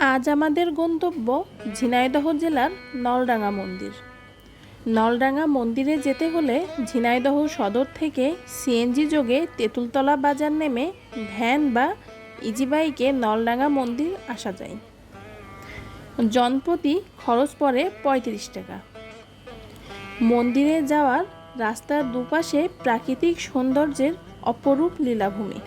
আজ আমাদের গন্তব্য ঝিনাইদহ জেলার নলডাঙ্গা মন্দির। নলডাঙ্গা মন্দিরে যেতে হলে ঝিনাইদহ সদর থেকে সিএনজি যোগে তেঁতুলতলা বাজার নেমে ভ্যান বা ইজিবাইকে নলডাঙ্গা মন্দির আসা যায়। জনপ্রতি খরচ পড়ে পঁয়ত্রিশ টাকা। মন্দিরে যাওয়ার রাস্তার দুপাশে প্রাকৃতিক সৌন্দর্যের অপরূপ লীলাভূমি।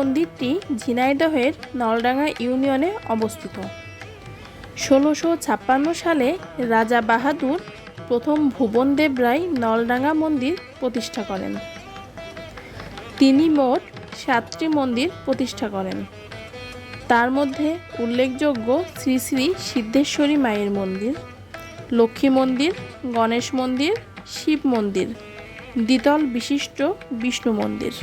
মন্দিরটি ঝিনাইদহের নলডাঙ্গা ইউনিয়নে অবস্থিত। ষোলোশো ছাপ্পান্ন সালে রাজা বাহাদুর প্রথম ভুবনদেব রায় নলডাঙ্গা মন্দির প্রতিষ্ঠা করেন। তিনি মোট সাতটি মন্দির প্রতিষ্ঠা করেন। তার মধ্যে উল্লেখযোগ্য শ্রী শ্রী সিদ্ধেশ্বরী মায়ের মন্দির, লক্ষ্মী মন্দির, গণেশ মন্দির, শিব মন্দির, দ্বিতল বিশিষ্ট বিষ্ণু মন্দির।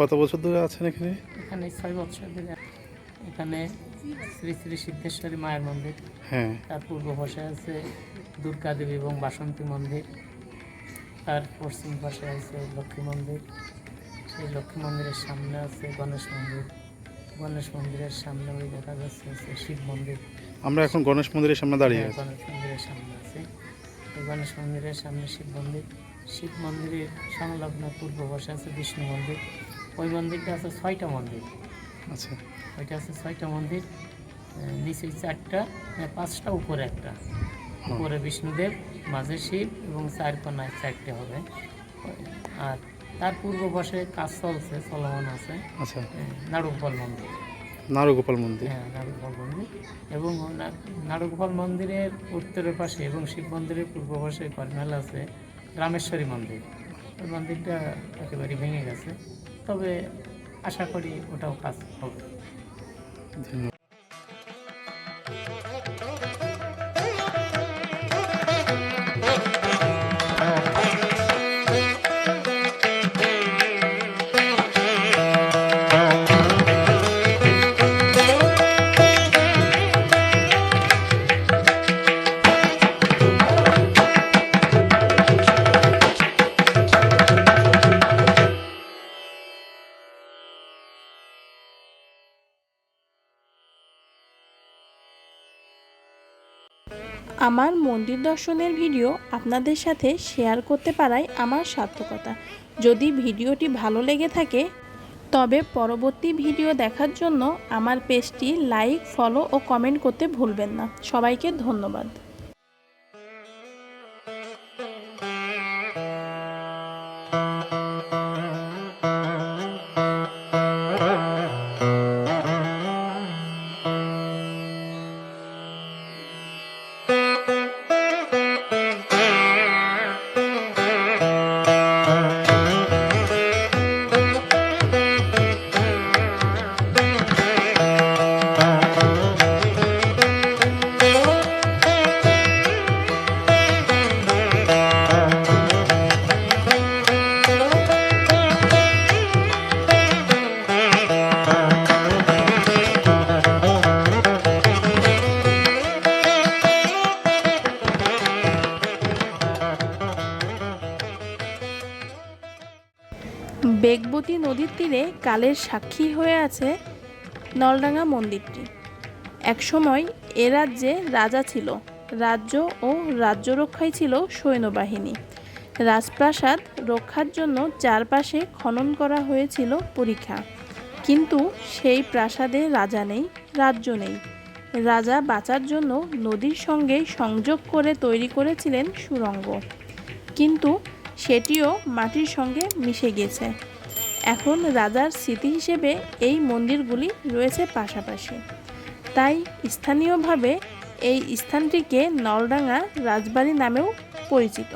কত বছর ধরে আছেন এখানে? এখানে ছয় বছর ধরে। এখানে শ্রী শ্রী সিদ্ধেশ্বরী মায়ের মন্দির। হ্যাঁ। তার পূর্ব পাশে আছে দুর্গা দেবী এবং বাসন্তী মন্দির। তার পশ্চিম পাশে আছে লক্ষ্মী মন্দির। সেই লক্ষ্মী মন্দিরের সামনে আছে গণেশ মন্দির। গণেশ মন্দিরের সামনে ওই দেখা যাচ্ছে আছে শিব মন্দির। আমরা এখন গণেশ মন্দিরের সামনে দাঁড়িয়ে হ্যাঁ, আছি। গণেশ মন্দিরের সামনে আছে। গণেশ মন্দিরের সামনে শিব মন্দির। শিব মন্দিরের সংলগ্ন পূর্ব পাশে আছে বিষ্ণু মন্দির। ওই মন্দিরটা আছে ছয়টা মন্দির। আচ্ছা। ওইটা আছে ছয়টা মন্দির নিচে চারটা পাঁচটা উপরে একটা। উপরে বিষ্ণুদেব মাঝে শিব এবং চার কোনায় চারটে হবে। আর তার পূর্ব পাশে কাজ চলছে চলমান আছে আচ্ছা। নাড়ুগোপাল মন্দির। নারগোপাল মন্দির। হ্যাঁ নাড়ুগোপাল মন্দির। এবং নাড়ুগোপাল মন্দিরের উত্তরের পাশে এবং শিব মন্দিরের পূর্ব পাশে কর্নাল আছে রামেশ্বরী মন্দির। ওই মন্দিরটা একেবারে ভেঙে গেছে। তবে আশা করি ওটাও কাজ হবে। ধন্যবাদ। আমার মন্দির দর্শনের ভিডিও আপনাদের সাথে শেয়ার করতে পারাই আমার সার্থকতা। যদি ভিডিওটি ভালো লেগে থাকে, তবে পরবর্তী ভিডিও দেখার জন্য আমার পেজটি লাইক, ফলো ও কমেন্ট করতে ভুলবেন না। সবাইকে ধন্যবাদ। বেগবতী নদীর তীরে কালের সাক্ষী হয়ে আছে নলডাঙ্গা মন্দিরটি। একসময় এ রাজ্যে রাজা ছিল, রাজ্য ও রাজ্য রক্ষায় ছিল সৈন্যবাহিনী। রাজপ্রাসাদ রক্ষার জন্য চারপাশে খনন করা হয়েছিল পরীক্ষা। কিন্তু সেই প্রাসাদে রাজা নেই, রাজ্য নেই। রাজা বাঁচার জন্য নদীর সঙ্গে সংযোগ করে তৈরি করেছিলেন সুড়ঙ্গ কিন্তু সেটিও মাটির সঙ্গে মিশে গেছে। এখন রাজার স্মৃতি হিসেবে এই মন্দিরগুলি রয়েছে পাশাপাশি। তাই স্থানীয়ভাবে এই স্থানটিকে নলডাঙ্গা রাজবাড়ি নামেও পরিচিত।